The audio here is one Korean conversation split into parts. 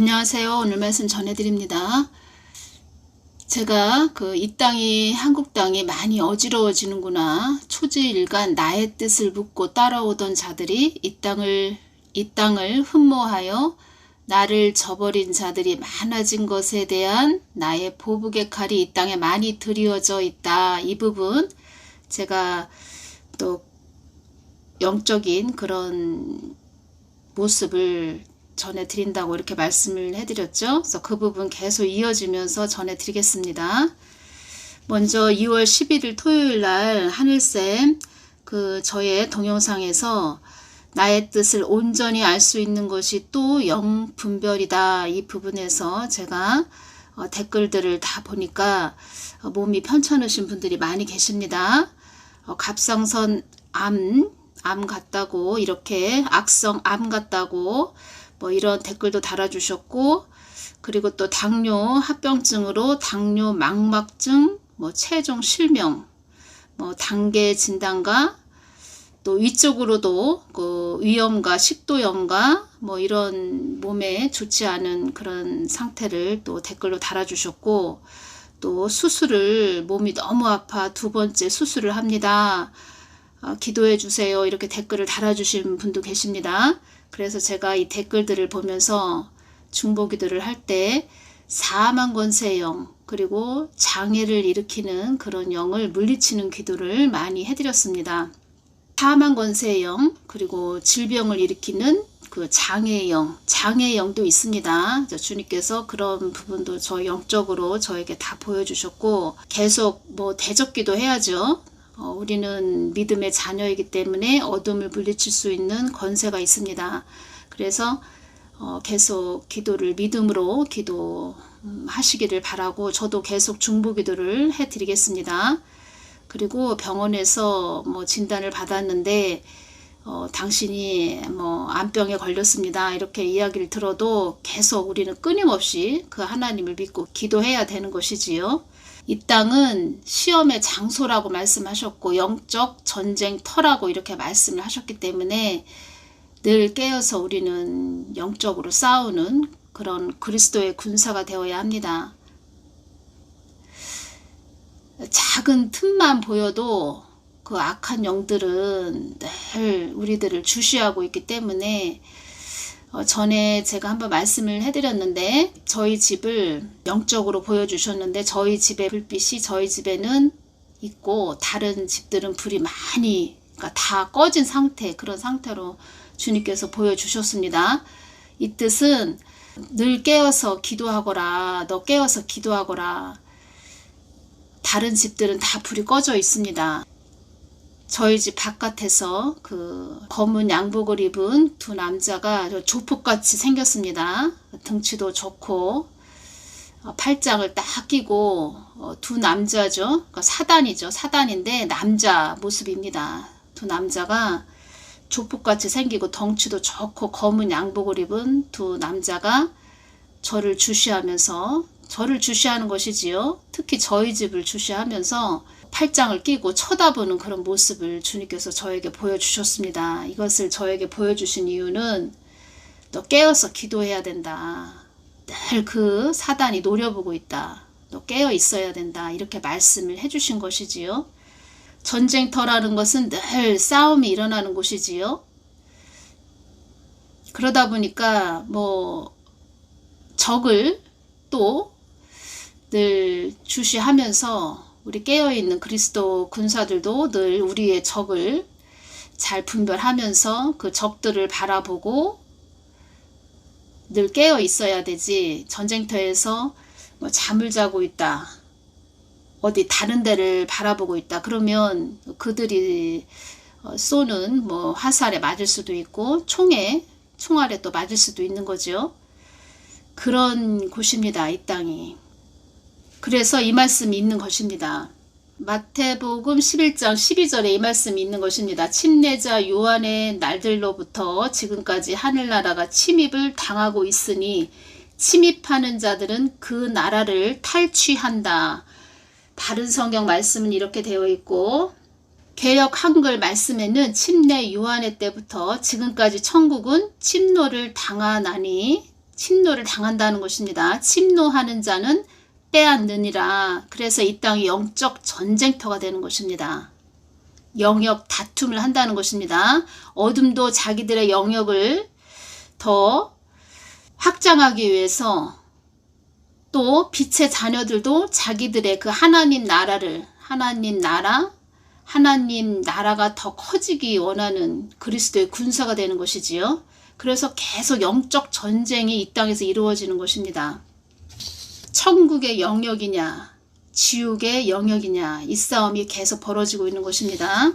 안녕하세요. 오늘 말씀 전해드립니다. 제가 그 이 땅이 한국 땅이 많이 어지러워지는구나. 초지일간 나의 뜻을 묻고 따라오던 자들이 이 땅을 이 땅을 흠모하여 나를 저버린 자들이 많아진 것에 대한 나의 보복의 칼이 이 땅에 많이 드리워져 있다. 이 부분 제가 또 영적인 그런 모습을 전해드린다고 이렇게 말씀을 해드렸죠. 그래서 그 부분 계속 이어지면서 전해드리겠습니다. 먼저 2월 11일 토요일 날 하늘쌤 그 저의 동영상에서 나의 뜻을 온전히 알 수 있는 것이 또 영분별이다. 이 부분에서 제가 어, 댓글들을 다 보니까 어, 몸이 편찮으신 분들이 많이 계십니다. 어, 갑상선 암, 암 같다고 이렇게 악성 암 같다고 뭐 이런 댓글도 달아주셨고 그리고 또 당뇨 합병증으로 당뇨 망막증 뭐 체중 실명 뭐 단계 진단과 또 위쪽으로도 그 위염과 식도염과 뭐 이런 몸에 좋지 않은 그런 상태를 또 댓글로 달아주셨고 또 수술을 몸이 너무 아파 두 번째 수술을 합니다. 어, 기도해 주세요. 이렇게 댓글을 달아주신 분도 계십니다. 그래서 제가 이 댓글들을 보면서 중보기도를 할 때 사망 권세 영 그리고 장애를 일으키는 그런 영을 물리치는 기도를 많이 해드렸습니다. 사망 권세 영 그리고 질병을 일으키는 그 장애 영, 장애 영도 있습니다. 주님께서 그런 부분도 저 영적으로 저에게 다 보여주셨고 계속 뭐 대적기도 해야죠. 어, 우리는 믿음의 자녀이기 때문에 어둠을 물리칠 수 있는 권세가 있습니다. 그래서 어, 계속 기도를 믿음으로 기도하시기를 바라고 저도 계속 중보 기도를 해드리겠습니다. 그리고 병원에서 뭐 진단을 받았는데 어, 당신이 뭐 암병에 걸렸습니다. 이렇게 이야기를 들어도 계속 우리는 끊임없이 그 하나님을 믿고 기도해야 되는 것이지요. 이 땅은 시험의 장소라고 말씀하셨고 영적 전쟁터라고 이렇게 말씀을 하셨기 때문에 늘 깨어서 우리는 영적으로 싸우는 그런 그리스도의 군사가 되어야 합니다. 작은 틈만 보여도 그 악한 영들은 늘 우리들을 주시하고 있기 때문에 어, 전에 제가 한번 말씀을 해드렸는데 저희 집을 영적으로 보여주셨는데 저희 집의 불빛이 저희 집에는 있고 다른 집들은 불이 많이 그러니까 다 꺼진 상태 그런 상태로 주님께서 보여주셨습니다. 이 뜻은 늘 깨어서 기도하거라 너 깨어서 기도하거라 다른 집들은 다 불이 꺼져 있습니다. 저희 집 바깥에서 그 검은 양복을 입은 두 남자가 조폭같이 생겼습니다. 등치도 좋고 어, 팔짱을 딱 끼고 어, 두 남자죠. 그러니까 사단이죠. 사단인데 남자 모습입니다. 두 남자가 조폭같이 생기고 덩치도 좋고 검은 양복을 입은 두 남자가 저를 주시하면서 저를 주시하는 것이지요. 특히 저희 집을 주시하면서 팔짱을 끼고 쳐다보는 그런 모습을 주님께서 저에게 보여주셨습니다. 이것을 저에게 보여주신 이유는 너 깨어서 기도해야 된다. 늘 그 사단이 노려보고 있다. 너 깨어 있어야 된다. 이렇게 말씀을 해주신 것이지요. 전쟁터라는 것은 늘 싸움이 일어나는 곳이지요. 그러다 보니까 뭐 적을 또 늘 주시하면서 우리 깨어있는 그리스도 군사들도 늘 우리의 적을 잘 분별하면서 그 적들을 바라보고 늘 깨어 있어야 되지. 전쟁터에서 뭐 잠을 자고 있다. 어디 다른 데를 바라보고 있다. 그러면 그들이 어, 쏘는 뭐 화살에 맞을 수도 있고 총에 총알에 또 맞을 수도 있는 거죠. 그런 곳입니다 이 땅이 그래서 이 말씀이 있는 것입니다. 마태복음 11장 12절에 이 말씀이 있는 것입니다. 침례자 요한의 날들로부터 지금까지 하늘나라가 침입을 당하고 있으니 침입하는 자들은 그 나라를 탈취한다. 다른 성경 말씀은 이렇게 되어 있고 개혁 한글 말씀에는 침례 요한의 때부터 지금까지 천국은 침노를 당하나니 침노를 당한다는 것입니다. 침노하는 자는 빼앗느니라. 그래서 이 땅이 영적 전쟁터가 되는 것입니다. 영역 다툼을 한다는 것입니다. 어둠도 자기들의 영역을 더 확장하기 위해서 또 빛의 자녀들도 자기들의 그 하나님 나라를 하나님 나라 하나님 나라가 더 커지기 원하는 그리스도의 군사가 되는 것이지요. 그래서 계속 영적 전쟁이 이 땅에서 이루어지는 것입니다. 천국의 영역이냐 지옥의 영역이냐 이 싸움이 계속 벌어지고 있는 것입니다.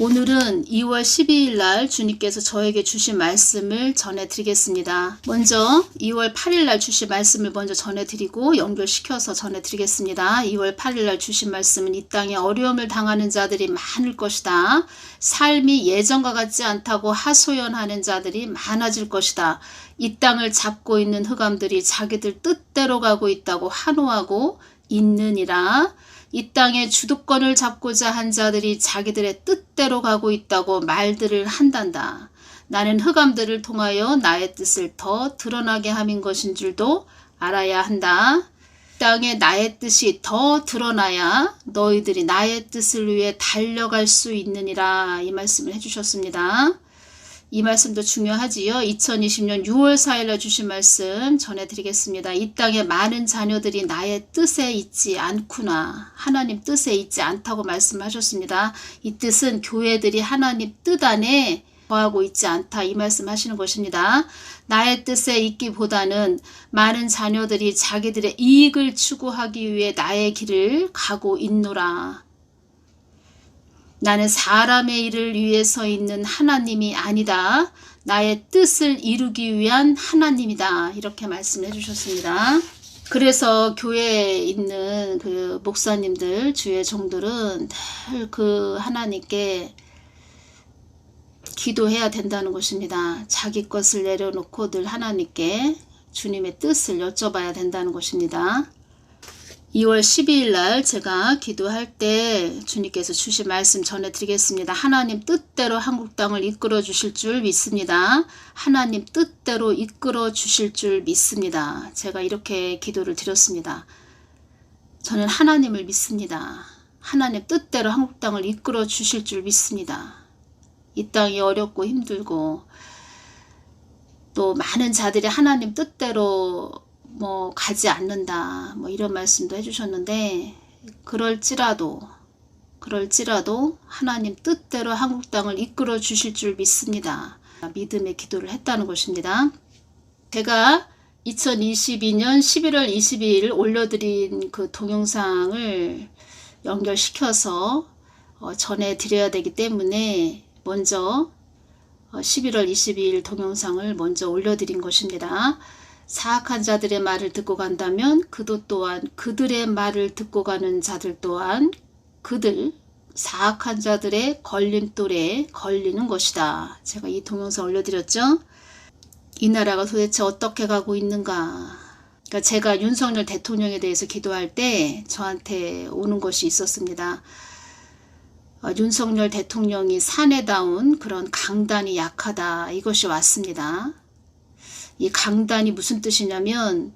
오늘은 2월 12일 날 주님께서 저에게 주신 말씀을 전해드리겠습니다. 먼저 2월 8일 날 주신 말씀을 먼저 전해드리고 연결시켜서 전해드리겠습니다. 2월 8일 날 주신 말씀은 이 땅에 어려움을 당하는 자들이 많을 것이다. 삶이 예전과 같지 않다고 하소연하는 자들이 많아질 것이다. 이 땅을 잡고 있는 흑암들이 자기들 뜻대로 가고 있다고 환호하고 있느니라. 이 땅의 주도권을 잡고자 한 자들이 자기들의 뜻대로 가고 있다고 말들을 한단다. 나는 흑암들을 통하여 나의 뜻을 더 드러나게 함인 것인 줄도 알아야 한다. 땅에 나의 뜻이 더 드러나야 너희들이 나의 뜻을 위해 달려갈 수 있느니라 이 말씀을 해주셨습니다. 이 말씀도 중요하지요. 2020년 6월 4일에 주신 말씀 전해드리겠습니다. 이 땅에 많은 자녀들이 나의 뜻에 있지 않구나. 하나님 뜻에 있지 않다고 말씀하셨습니다. 이 뜻은 교회들이 하나님 뜻 안에 거하고 있지 않다. 이 말씀 하시는 것입니다. 나의 뜻에 있기보다는 많은 자녀들이 자기들의 이익을 추구하기 위해 나의 길을 가고 있노라. 나는 사람의 일을 위해서 있는 하나님이 아니다. 나의 뜻을 이루기 위한 하나님이다. 이렇게 말씀해 주셨습니다. 그래서 교회에 있는 그 목사님들, 주의 종들은 늘 그 하나님께 기도해야 된다는 것입니다. 자기 것을 내려놓고 늘 하나님께 주님의 뜻을 여쭤봐야 된다는 것입니다. 2월 12일 날 제가 기도할 때 주님께서 주신 말씀 전해드리겠습니다. 하나님 뜻대로 한국 땅을 이끌어 주실 줄 믿습니다. 하나님 뜻대로 이끌어 주실 줄 믿습니다. 제가 이렇게 기도를 드렸습니다. 저는 하나님을 믿습니다. 하나님 뜻대로 한국 땅을 이끌어 주실 줄 믿습니다. 이 땅이 어렵고 힘들고 또 많은 자들이 하나님 뜻대로 뭐 가지 않는다 뭐 이런 말씀도 해주셨는데 그럴지라도 그럴지라도 하나님 뜻대로 한국 땅을 이끌어 주실 줄 믿습니다. 믿음의 기도를 했다는 것입니다. 제가 2022년 11월 22일 올려드린 그 동영상을 연결시켜서 어, 전해드려야 되기 때문에 먼저 11월 어, 22일 동영상을 먼저 올려드린 것입니다. 사악한 자들의 말을 듣고 간다면 그도 또한 그들의 말을 듣고 가는 자들 또한 그들 사악한 자들의 걸림돌에 걸리는 것이다. 제가 이 동영상 올려드렸죠. 이 나라가 도대체 어떻게 가고 있는가. 그러니까 제가 윤석열 대통령에 대해서 기도할 때 저한테 오는 것이 있었습니다. 어, 윤석열 대통령이 사내다운 그런 강단이 약하다. 이것이 왔습니다. 이 강단이 무슨 뜻이냐면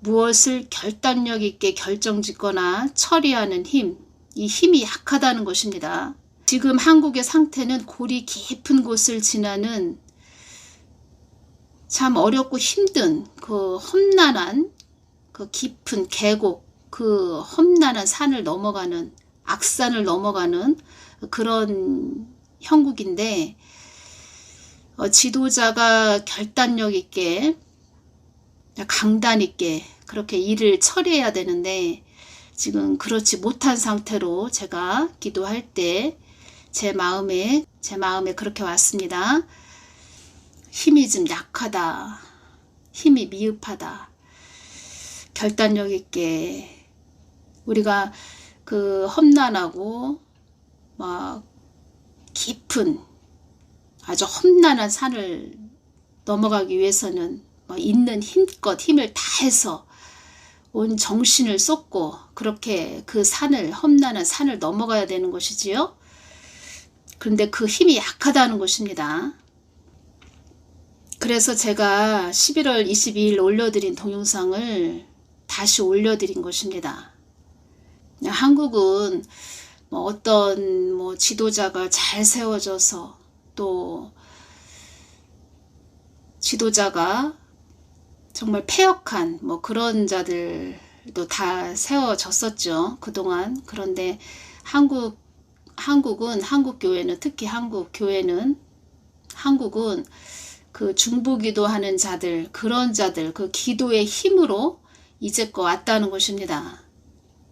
무엇을 결단력 있게 결정짓거나 처리하는 힘, 이 힘이 약하다는 것입니다. 지금 한국의 상태는 골이 깊은 곳을 지나는 참 어렵고 힘든 그 험난한 그 깊은 계곡, 그 험난한 산을 넘어가는 악산을 넘어가는 그런 형국인데 어, 지도자가 결단력 있게 강단 있게 그렇게 일을 처리해야 되는데 지금 그렇지 못한 상태로 제가 기도할 때 제 마음에 제 마음에 그렇게 왔습니다. 힘이 좀 약하다. 힘이 미흡하다. 결단력 있게 우리가 그 험난하고 막 깊은 아주 험난한 산을 넘어가기 위해서는 뭐 있는 힘껏 힘을 다해서 온 정신을 쏟고 그렇게 그 산을 험난한 산을 넘어가야 되는 것이지요. 그런데 그 힘이 약하다는 것입니다. 그래서 제가 11월 22일 올려드린 동영상을 다시 올려드린 것입니다. 한국은 뭐 어떤 뭐 지도자가 잘 세워져서 또 지도자가 정말 폐역한 뭐 그런 자들도 다 세워졌었죠. 그동안. 그런데 한국, 한국은, 한국 교회는, 특히 한국 교회는, 한국은 그 중보기도 하는 자들, 그런 자들, 그 기도의 힘으로 이제껏 왔다는 것입니다.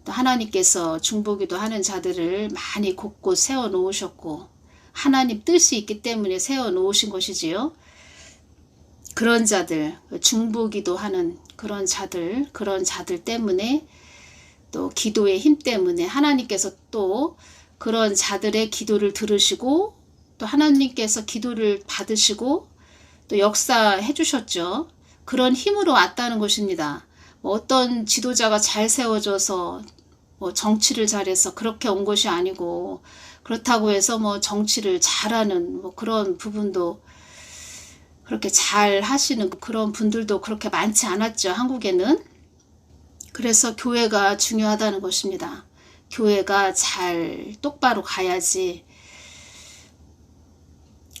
또 하나님께서 중보기도 하는 자들을 많이 곳곳 세워 놓으셨고, 하나님 뜻이 있기 때문에 세워 놓으신 것이지요. 그런 자들, 중보기도 하는 그런 자들, 그런 자들 때문에 또 기도의 힘 때문에 하나님께서 또 그런 자들의 기도를 들으시고 또 하나님께서 기도를 받으시고 또 역사해 주셨죠. 그런 힘으로 왔다는 것입니다. 뭐 어떤 지도자가 잘 세워져서 뭐 정치를 잘해서 그렇게 온 것이 아니고 그렇다고 해서 뭐 정치를 잘하는 뭐 그런 부분도 그렇게 잘 하시는 그런 분들도 그렇게 많지 않았죠. 한국에는. 그래서 교회가 중요하다는 것입니다. 교회가 잘 똑바로 가야지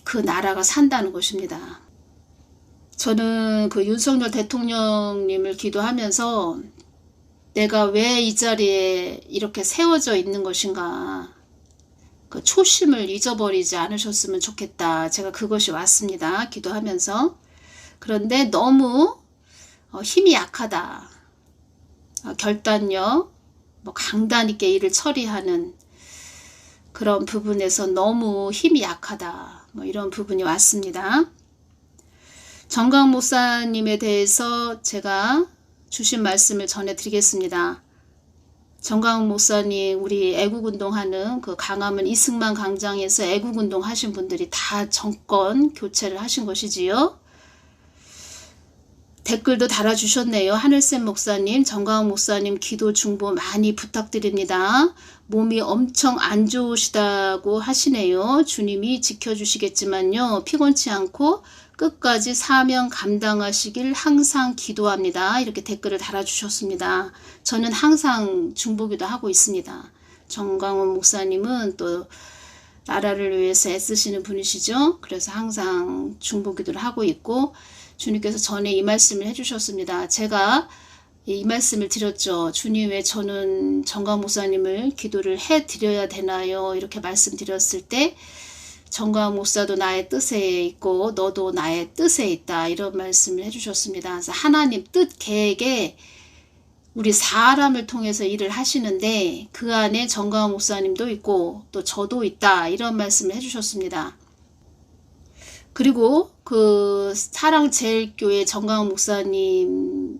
그 나라가 산다는 것입니다. 저는 그 윤석열 대통령님을 기도하면서 내가 왜 이 자리에 이렇게 세워져 있는 것인가 그 초심을 잊어버리지 않으셨으면 좋겠다. 제가 그것이 왔습니다. 기도하면서. 그런데 너무 어, 힘이 약하다. 어, 결단력, 뭐 강단 있게 일을 처리하는 그런 부분에서 너무 힘이 약하다. 뭐 이런 부분이 왔습니다. 정강 목사님에 대해서 제가 주신 말씀을 전해드리겠습니다. 정강 목사님 우리 애국운동하는 그 강화문 이승만 광장에서 애국운동 하신 분들이 다 정권 교체를 하신 것이지요. 댓글도 달아주셨네요. 하늘샘 목사님, 정가은 목사님 기도 중보 많이 부탁드립니다. 몸이 엄청 안 좋으시다고 하시네요. 주님이 지켜주시겠지만요. 피곤치 않고 끝까지 사명 감당하시길 항상 기도합니다. 이렇게 댓글을 달아주셨습니다. 저는 항상 중보기도 하고 있습니다. 정광훈 목사님은 또 나라를 위해서 애쓰시는 분이시죠. 그래서 항상 중보기도를 하고 있고 주님께서 전에 이 말씀을 해주셨습니다. 제가 이 말씀을 드렸죠. 주님 왜 저는 정광 목사님을 기도를 해 드려야 되나요? 이렇게 말씀드렸을 때 정광 목사도 나의 뜻에 있고 너도 나의 뜻에 있다 이런 말씀을 해주셨습니다. 그래서 하나님 뜻 계획에 우리 사람을 통해서 일을 하시는데 그 안에 정광 목사님도 있고 또 저도 있다 이런 말씀을 해주셨습니다. 그리고 그 사랑제일교회 정광 목사님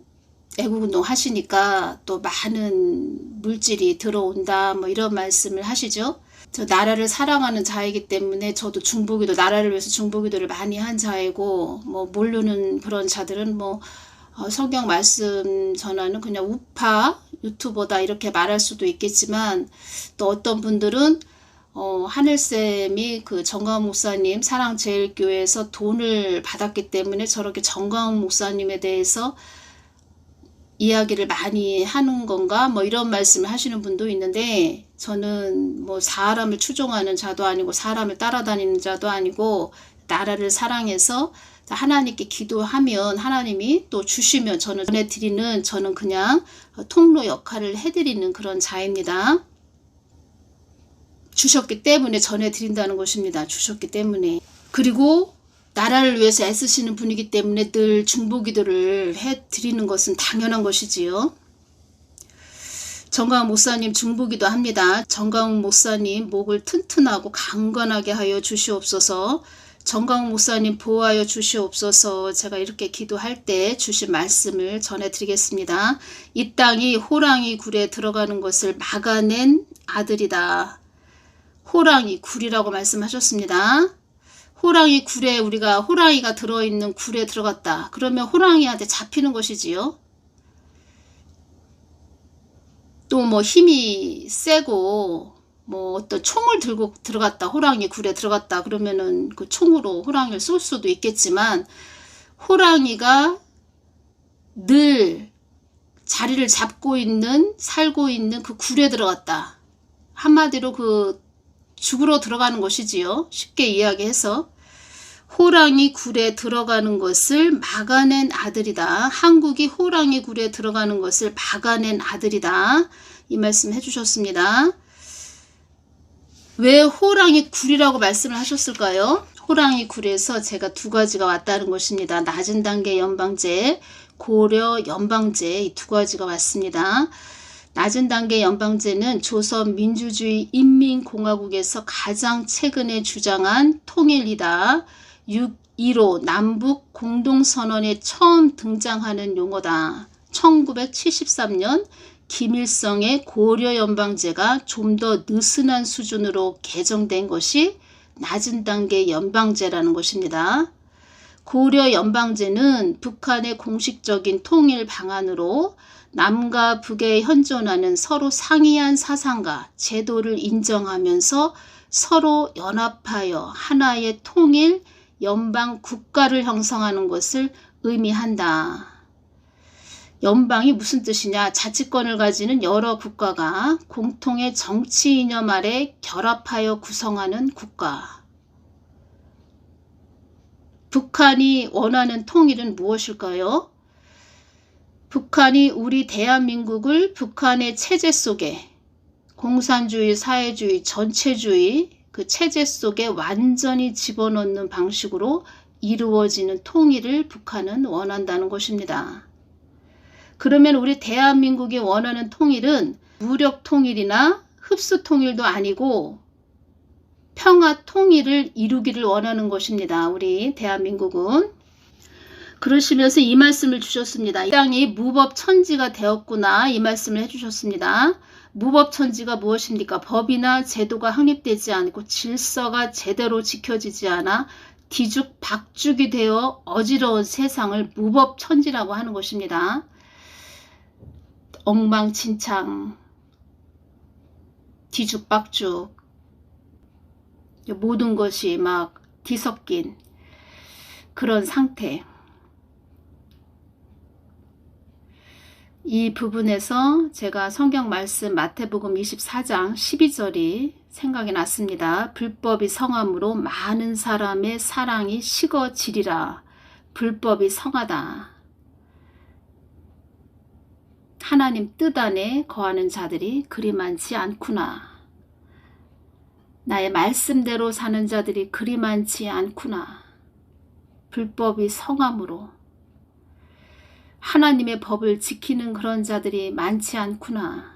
애국운동 하시니까 또 많은 물질이 들어온다 뭐 이런 말씀을 하시죠. 저 나라를 사랑하는 자이기 때문에 저도 중보기도 나라를 위해서 중보기도를 많이 한 자이고 뭐 모르는 그런 자들은 뭐 어, 성경 말씀 전하는 그냥 우파 유튜버다 이렇게 말할 수도 있겠지만 또 어떤 분들은 어, 하늘쌤이 그 정광훈 목사님 사랑제일교회에서 돈을 받았기 때문에 저렇게 정광훈 목사님에 대해서 이야기를 많이 하는 건가 뭐 이런 말씀을 하시는 분도 있는데 저는 뭐 사람을 추종하는 자도 아니고 사람을 따라다니는 자도 아니고 나라를 사랑해서 하나님께 기도하면 하나님이 또 주시면 저는 전해드리는 저는 그냥 통로 역할을 해드리는 그런 자입니다. 주셨기 때문에 전해드린다는 것입니다. 주셨기 때문에. 그리고 나라를 위해서 애쓰시는 분이기 때문에 늘 중보기도를 해드리는 것은 당연한 것이지요. 정광 목사님 중보기도 합니다. 정광 목사님 목을 튼튼하고 강건하게 하여 주시옵소서. 정광 목사님 보호하여 주시옵소서. 제가 이렇게 기도할 때 주신 말씀을 전해드리겠습니다. 이 땅이 호랑이 굴에 들어가는 것을 막아낸 아들이다. 호랑이 굴이라고 말씀하셨습니다. 호랑이 굴에 우리가 호랑이가 들어있는 굴에 들어갔다. 그러면 호랑이한테 잡히는 것이지요. 또 뭐 힘이 세고 뭐 어떤 총을 들고 들어갔다. 호랑이 굴에 들어갔다. 그러면은 그 총으로 호랑이를 쏠 수도 있겠지만 호랑이가 늘 자리를 잡고 있는 살고 있는 그 굴에 들어갔다. 한마디로 그 죽으러 들어가는 것이지요. 쉽게 이야기해서 호랑이 굴에 들어가는 것을 막아낸 아들이다. 한국이 호랑이 굴에 들어가는 것을 막아낸 아들이다. 이 말씀 해주셨습니다. 왜 호랑이 굴이라고 말씀을 하셨을까요? 호랑이 굴에서 제가 두 가지가 왔다는 것입니다. 낮은 단계 연방제, 고려 연방제 이 두 가지가 왔습니다. 낮은 단계 연방제는 조선 민주주의 인민공화국에서 가장 최근에 주장한 통일이다. 6.15 남북 공동선언에 처음 등장하는 용어다. 1973년 김일성의 고려연방제가 좀 더 느슨한 수준으로 개정된 것이 낮은 단계 연방제라는 것입니다. 고려연방제는 북한의 공식적인 통일 방안으로 남과 북에 현존하는 서로 상이한 사상과 제도를 인정하면서 서로 연합하여 하나의 통일 연방 국가를 형성하는 것을 의미한다. 연방이 무슨 뜻이냐? 자치권을 가지는 여러 국가가 공통의 정치 이념 아래 결합하여 구성하는 국가. 북한이 원하는 통일은 무엇일까요? 북한이 우리 대한민국을 북한의 체제 속에 공산주의, 사회주의, 전체주의 그 체제 속에 완전히 집어넣는 방식으로 이루어지는 통일을 북한은 원한다는 것입니다. 그러면 우리 대한민국이 원하는 통일은 무력 통일이나 흡수 통일도 아니고 평화 통일을 이루기를 원하는 것입니다. 우리 대한민국은. 그러시면서 이 말씀을 주셨습니다. 이 땅이 무법천지가 되었구나 이 말씀을 해주셨습니다. 무법천지가 무엇입니까? 법이나 제도가 확립되지 않고 질서가 제대로 지켜지지 않아 뒤죽박죽이 되어 어지러운 세상을 무법천지라고 하는 것입니다. 엉망진창, 뒤죽박죽, 모든 것이 막 뒤섞인 그런 상태. 이 부분에서 제가 성경 말씀 마태복음 24장 12절이 생각이 났습니다. 불법이 성함으로 많은 사람의 사랑이 식어지리라. 불법이 성하다. 하나님 뜻 안에 거하는 자들이 그리 많지 않구나. 나의 말씀대로 사는 자들이 그리 많지 않구나. 불법이 성함으로 하나님의 법을 지키는 그런 자들이 많지 않구나.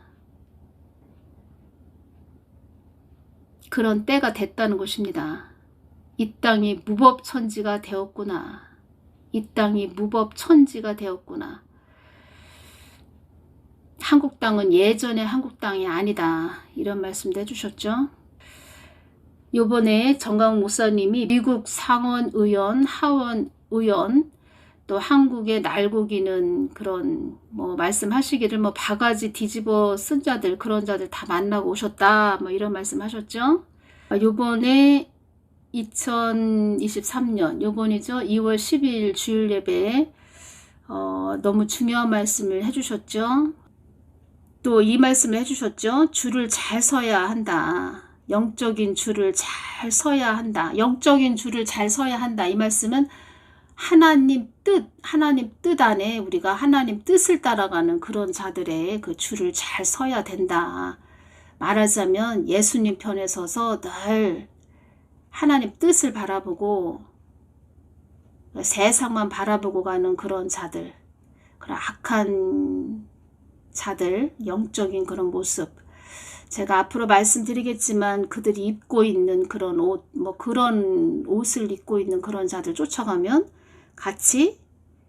그런 때가 됐다는 것입니다. 이 땅이 무법천지가 되었구나. 이 땅이 무법천지가 되었구나. 한국 땅은 예전의 한국 땅이 아니다. 이런 말씀도 해주셨죠. 요번에 정강 목사님이 미국 상원 의원, 하원 의원, 또 한국의 날고기는 그런 뭐 말씀하시기를 뭐 바가지 뒤집어 쓴 자들 그런 자들 다 만나고 오셨다 뭐 이런 말씀하셨죠. 아, 요번에 2023년 요번이죠 2월 12일 주일 예배 어, 너무 중요한 말씀을 해주셨죠. 또 이 말씀을 해주셨죠. 줄을 잘 서야 한다. 영적인 줄을 잘 서야 한다. 영적인 줄을 잘 서야 한다. 이 말씀은 하나님 뜻, 하나님 뜻 안에 우리가 하나님 뜻을 따라가는 그런 자들의 그 줄을 잘 서야 된다. 말하자면 예수님 편에 서서 늘 하나님 뜻을 바라보고 세상만 바라보고 가는 그런 자들, 그런 악한 자들, 영적인 그런 모습. 제가 앞으로 말씀드리겠지만 그들이 입고 있는 그런 옷, 뭐 그런 옷을 입고 있는 그런 자들 쫓아가면 같이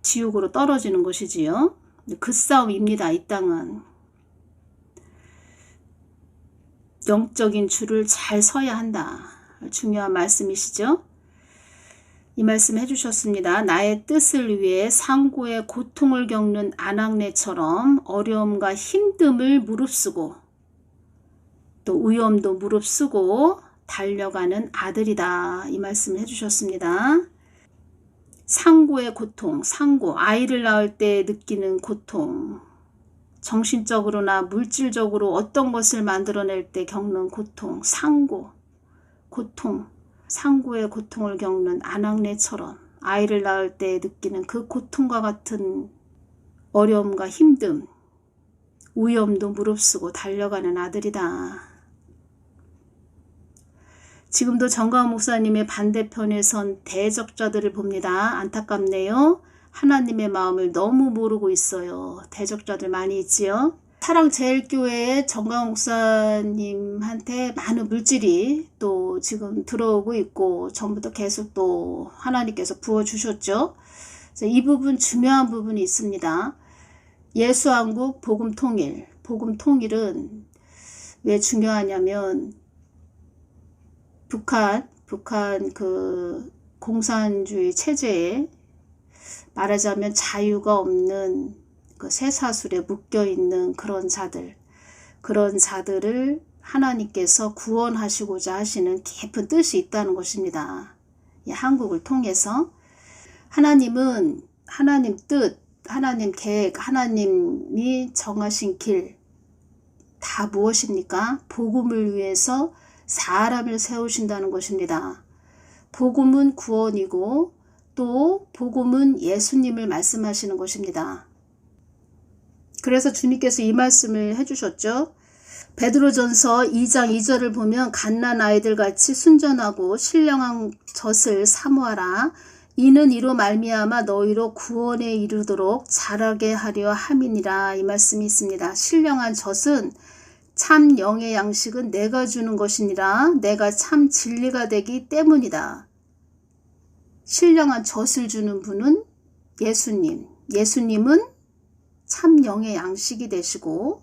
지옥으로 떨어지는 것이지요. 그 싸움입니다. 이 땅은. 영적인 줄을 잘 서야 한다. 중요한 말씀이시죠. 이 말씀 해주셨습니다. 나의 뜻을 위해 상고의 고통을 겪는 아낙네처럼 어려움과 힘듦을 무릅쓰고 또 위험도 무릅쓰고 달려가는 아들이다. 이 말씀을 해주셨습니다. 상고의 고통, 상고, 아이를 낳을 때 느끼는 고통, 정신적으로나 물질적으로 어떤 것을 만들어낼 때 겪는 고통, 상고, 고통, 상고의 고통을 겪는 아낙네처럼 아이를 낳을 때 느끼는 그 고통과 같은 어려움과 힘듦, 위험도 무릅쓰고 달려가는 아들이다. 지금도 정가은 목사님의 반대편에 선 대적자들을 봅니다. 안타깝네요. 하나님의 마음을 너무 모르고 있어요. 대적자들 많이 있지요. 사랑 제일교회의 정강 목사님한테 많은 물질이 또 지금 들어오고 있고 전부터 계속 또 하나님께서 부어 주셨죠. 이 부분 중요한 부분이 있습니다. 예수한국 복음 통일. 복음 통일은 왜 중요하냐면 북한, 북한 그 공산주의 체제에 말하자면 자유가 없는 그 쇠사슬에 묶여 있는 그런 자들, 그런 자들을 하나님께서 구원하시고자 하시는 깊은 뜻이 있다는 것입니다. 한국을 통해서 하나님은 하나님 뜻, 하나님 계획, 하나님이 정하신 길 다 무엇입니까? 복음을 위해서 사람을 세우신다는 것입니다. 복음은 구원이고 또 복음은 예수님을 말씀하시는 것입니다. 그래서 주님께서 이 말씀을 해주셨죠. 베드로전서 2장 2절을 보면 갓난 아이들 같이 순전하고 신령한 젖을 사모하라. 이는 이로 말미암아 너희로 구원에 이르도록 자라게 하려 함이니라 이 말씀이 있습니다. 신령한 젖은 참 영의 양식은 내가 주는 것이니라 내가 참 진리가 되기 때문이다. 신령한 젖을 주는 분은 예수님. 예수님은 참 영의 양식이 되시고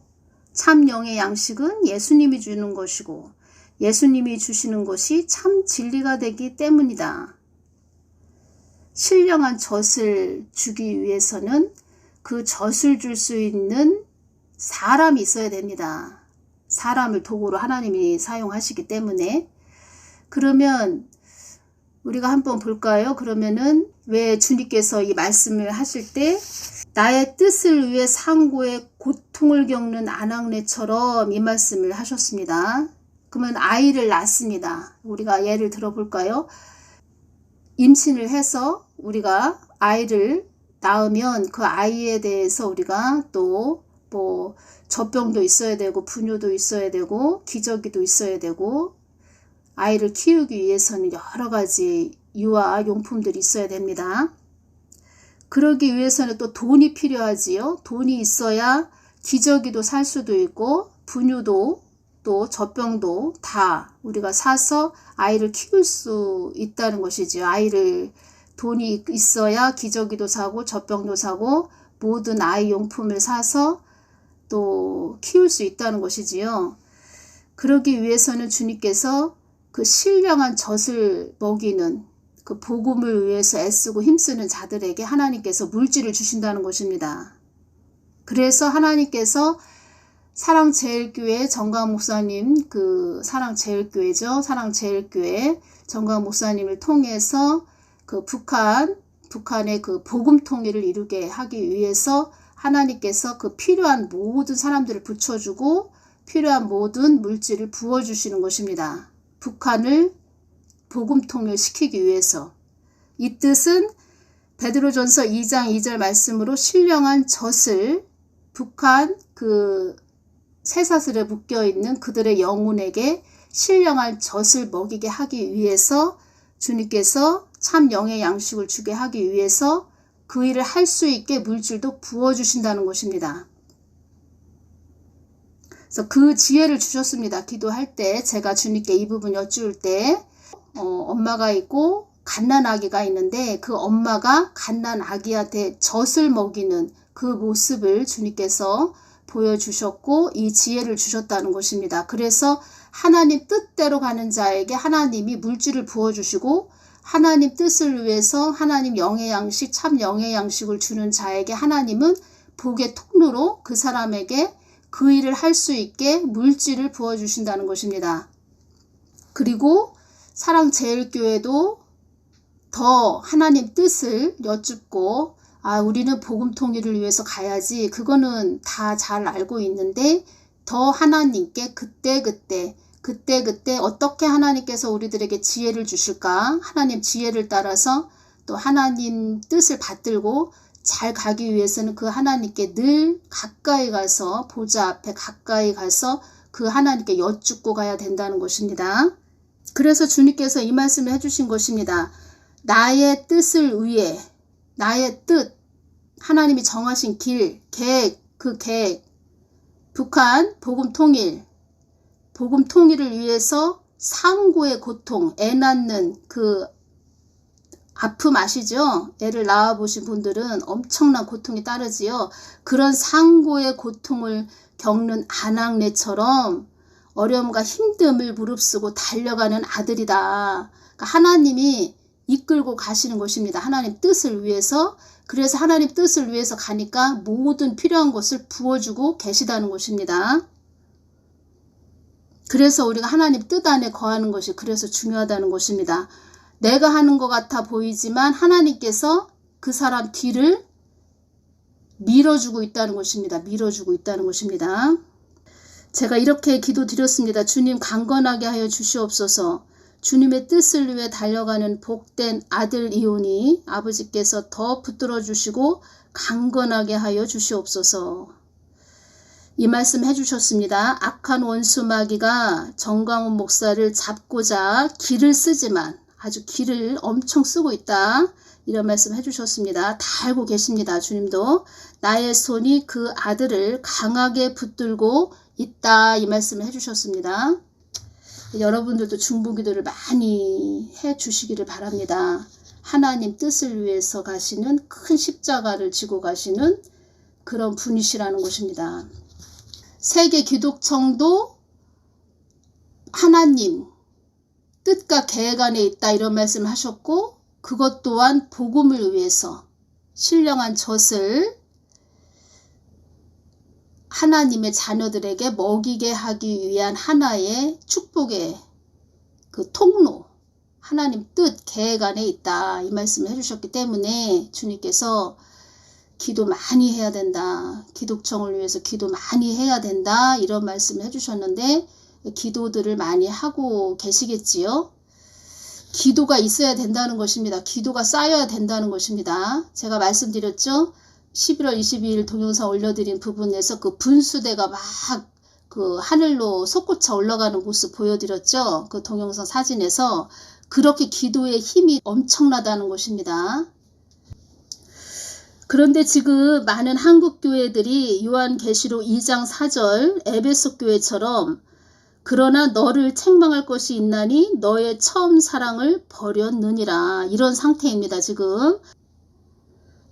참 영의 양식은 예수님이 주는 것이고 예수님이 주시는 것이 참 진리가 되기 때문이다. 신령한 젖을 주기 위해서는 그 젖을 줄 수 있는 사람이 있어야 됩니다. 사람을 도구로 하나님이 사용하시기 때문에 그러면 우리가 한번 볼까요? 그러면은 왜 주님께서 이 말씀을 하실 때 나의 뜻을 위해 상고의 고통을 겪는 아낙네처럼 이 말씀을 하셨습니다. 그러면 아이를 낳습니다. 우리가 예를 들어볼까요? 임신을 해서 우리가 아이를 낳으면 그 아이에 대해서 우리가 또 뭐 젖병도 있어야 되고 분유도 있어야 되고 기저귀도 있어야 되고 아이를 키우기 위해서는 여러 가지 유아 용품들이 있어야 됩니다. 그러기 위해서는 또 돈이 필요하지요. 돈이 있어야 기저귀도 살 수도 있고 분유도 또 젖병도 다 우리가 사서 아이를 키울 수 있다는 것이지요. 아이를 돈이 있어야 기저귀도 사고 젖병도 사고 모든 아이 용품을 사서 또 키울 수 있다는 것이지요. 그러기 위해서는 주님께서 그 신령한 젖을 먹이는 그 복음을 위해서 애쓰고 힘쓰는 자들에게 하나님께서 물질을 주신다는 것입니다. 그래서 하나님께서 사랑제일교회 정강 목사님 그 사랑제일교회죠. 사랑제일교회 정강 목사님을 통해서 그 북한 북한의 그 복음 통일을 이루게 하기 위해서 하나님께서 그 필요한 모든 사람들을 붙여주고 필요한 모든 물질을 부어주시는 것입니다. 북한을 복음 통일 시키기 위해서 이 뜻은 베드로전서 2장 2절 말씀으로 신령한 젖을 북한 그 쇠사슬에 묶여 있는 그들의 영혼에게 신령한 젖을 먹이게 하기 위해서 주님께서 참 영의 양식을 주게 하기 위해서 그 일을 할 수 있게 물질도 부어주신다는 것입니다. 그래서 그 지혜를 주셨습니다. 기도할 때 제가 주님께 이 부분 여쭈을 때 어, 엄마가 있고 갓난 아기가 있는데 그 엄마가 갓난 아기한테 젖을 먹이는 그 모습을 주님께서 보여주셨고 이 지혜를 주셨다는 것입니다. 그래서 하나님 뜻대로 가는 자에게 하나님이 물질을 부어주시고 하나님 뜻을 위해서 하나님 영의 양식 참 영의 양식을 주는 자에게 하나님은 복의 통로로 그 사람에게 그 일을 할 수 있게 물질을 부어주신다는 것입니다. 그리고 사랑제일교회도 더 하나님 뜻을 여쭙고 아 우리는 복음 통일을 위해서 가야지 그거는 다 잘 알고 있는데 더 하나님께 그때 그때 그때 그때 어떻게 하나님께서 우리들에게 지혜를 주실까 하나님 지혜를 따라서 또 하나님 뜻을 받들고 잘 가기 위해서는 그 하나님께 늘 가까이 가서 보좌 앞에 가까이 가서 그 하나님께 여쭙고 가야 된다는 것입니다. 그래서 주님께서 이 말씀을 해주신 것입니다. 나의 뜻을 위해 나의 뜻 하나님이 정하신 길 계획 그 계획 북한 복음 통일 복음 통일을 위해서 상고의 고통 애 낳는 그 아픔 아시죠? 애를 낳아 보신 분들은 엄청난 고통이 따르지요. 그런 상고의 고통을 겪는 아낙네처럼 어려움과 힘듦을 무릅쓰고 달려가는 아들이다. 그러니까 하나님이 이끌고 가시는 것입니다. 하나님 뜻을 위해서 그래서 하나님 뜻을 위해서 가니까 모든 필요한 것을 부어주고 계시다는 것입니다. 그래서 우리가 하나님 뜻 안에 거하는 것이 그래서 중요하다는 것입니다. 내가 하는 것 같아 보이지만 하나님께서 그 사람 뒤를 밀어주고 있다는 것입니다. 밀어주고 있다는 것입니다. 제가 이렇게 기도 드렸습니다. 주님 강건하게 하여 주시옵소서. 주님의 뜻을 위해 달려가는 복된 아들 이온이 아버지께서 더 붙들어 주시고 강건하게 하여 주시옵소서. 이 말씀 해주셨습니다. 악한 원수 마귀가 정광훈 목사를 잡고자 길을 쓰지만 아주 길을 엄청 쓰고 있다. 이런 말씀 해주셨습니다. 다 알고 계십니다. 주님도 나의 손이 그 아들을 강하게 붙들고 있다. 이 말씀을 해주셨습니다. 여러분들도 중보기도를 많이 해 주시기를 바랍니다. 하나님 뜻을 위해서 가시는 큰 십자가를 지고 가시는 그런 분이시라는 것입니다. 세계 기독청도 하나님 뜻과 계획 안에 있다 이런 말씀을 하셨고 그것 또한 복음을 위해서 신령한 젖을 하나님의 자녀들에게 먹이게 하기 위한 하나의 축복의 그 통로 하나님 뜻 계획 안에 있다 이 말씀을 해주셨기 때문에 주님께서 기도 많이 해야 된다. 기독청을 위해서 기도 많이 해야 된다. 이런 말씀을 해주셨는데 기도들을 많이 하고 계시겠지요? 기도가 있어야 된다는 것입니다. 기도가 쌓여야 된다는 것입니다. 제가 말씀드렸죠? 11월 22일 동영상 올려드린 부분에서 그 분수대가 막 그 하늘로 솟구쳐 올라가는 모습 보여드렸죠. 그 동영상 사진에서. 그렇게 기도의 힘이 엄청나다는 것입니다. 그런데 지금 많은 한국 교회들이 요한계시록 2장 4절 에베소 교회처럼 그러나 너를 책망할 것이 있나니 너의 처음 사랑을 버렸느니라 이런 상태입니다. 지금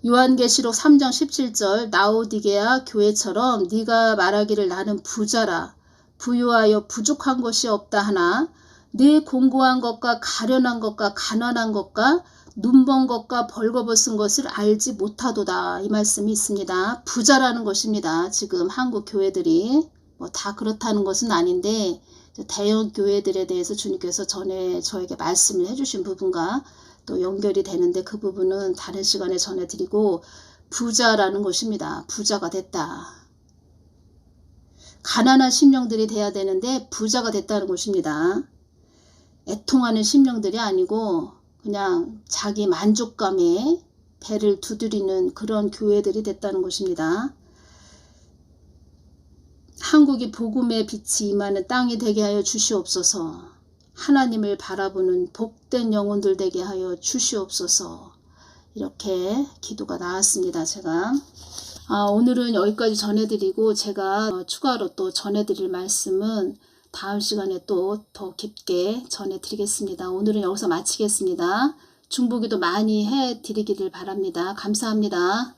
요한계시록 3장 17절 나오디게아 교회처럼 네가 말하기를 나는 부자라 부유하여 부족한 것이 없다 하나 네 공고한 것과 가련한 것과 가난한 것과 눈먼 것과 벌거벗은 것을 알지 못하도다 이 말씀이 있습니다. 부자라는 것입니다. 지금 한국 교회들이 뭐 다 그렇다는 것은 아닌데 대형 교회들에 대해서 주님께서 전에 저에게 말씀을 해주신 부분과 또 연결이 되는데 그 부분은 다른 시간에 전해드리고 부자라는 것입니다. 부자가 됐다. 가난한 심령들이 돼야 되는데 부자가 됐다는 것입니다. 애통하는 심령들이 아니고 그냥 자기 만족감에 배를 두드리는 그런 교회들이 됐다는 것입니다. 한국이 복음의 빛이 임하는 땅이 되게 하여 주시옵소서. 하나님을 바라보는 복된 영혼들 되게 하여 주시옵소서. 이렇게 기도가 나왔습니다. 제가 아, 오늘은 여기까지 전해드리고 제가 추가로 또 전해드릴 말씀은 다음 시간에 또 더 깊게 전해드리겠습니다. 오늘은 여기서 마치겠습니다. 중보기도 많이 해드리기를 바랍니다. 감사합니다.